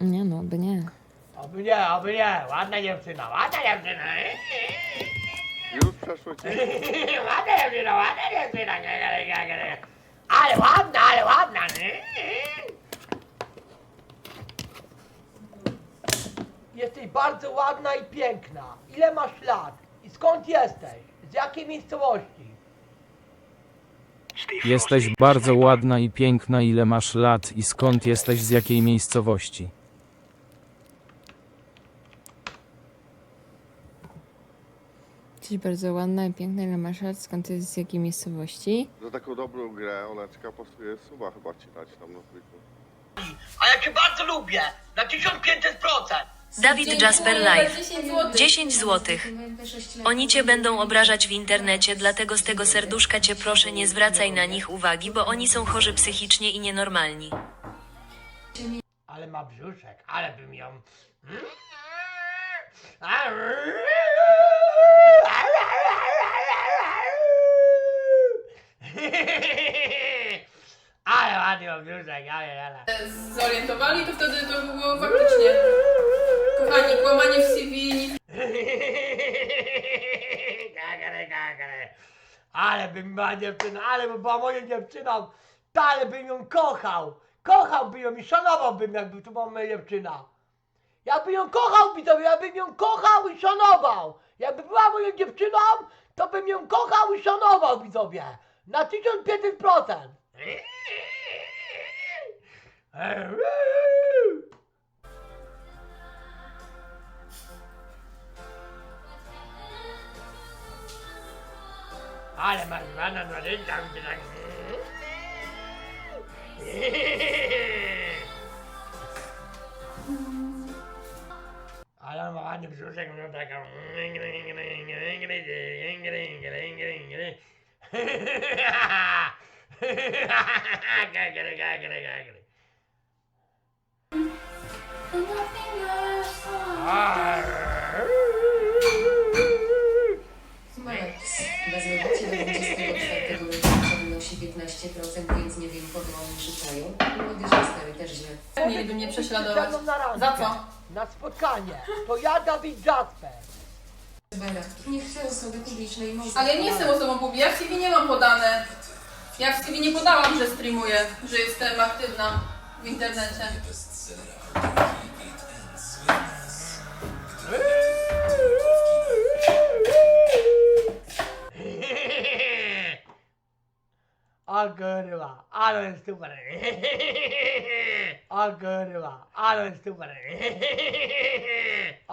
Nie no, by nie. Oby nie, oby nie. Ładna dziewczyna, ładna dziewczyna. Już przeszło ci? ładna dziewczyna, ładna dziewczyna. Ale ładna, ale ładna. Jesteś bardzo ładna i piękna. Ile masz lat? I skąd jesteś? Z jakiej miejscowości? Jesteś bardzo ładna i piękna, ile masz lat i skąd jesteś, z jakiej miejscowości? Jesteś bardzo ładna i piękna, ile masz lat, skąd jest, z jakiej miejscowości? Za taką dobrą grę Oleczka pasuje suba chyba ci dać tam na trójku. A ja cię bardzo lubię. Na 1500%. Dawid Jasper Live. 10 złotych. Oni cię będą obrażać w internecie, dlatego z tego serduszka cię proszę nie zwracaj na nich uwagi, bo oni są chorzy psychicznie i nienormalni. Ale ma brzuszek, ale bym ją... Ale ładny ma brzuszek, ale, ale. zorientowali, to wtedy to by było faktycznie. Kochani, kłamanie w CV nie Gagare, gagare. Ale bym była dziewczyna, ale by była moją dziewczyną, to ale bym ją kochał. Kochałbym ją i szanowałbym, jakby to była moja dziewczyna. Ja bym ją kochał, widzowie, ja bym ją kochał i szanował. Jakby była moją dziewczyną, to bym ją kochał i szanował, widzowie. Na 1500%. Ale masz banan na rękach, ty tak... Ale on ma ładny brzuszek, no taką... Gagry, gagry, gagry. Max, bezrobocie do 24 lipca wynosi 15%, więc nie wiem, kogo oni szukają. Młody, że stary też źle. mieliby mnie prześladować. Ze mną na randkę, Za co? Na spotkanie. To ja, Dawid Jasper. Bela, nie chcę osoby publicznej mowy. Ale nie jestem osobą publiczną, ja w CV nie mam podane. Ja w CV nie podałam, że streamuję, że jestem aktywna w internecie. ஆக்குவா ஆளுநர் super ஆக்குவா ஆளுநர் சூப்பர்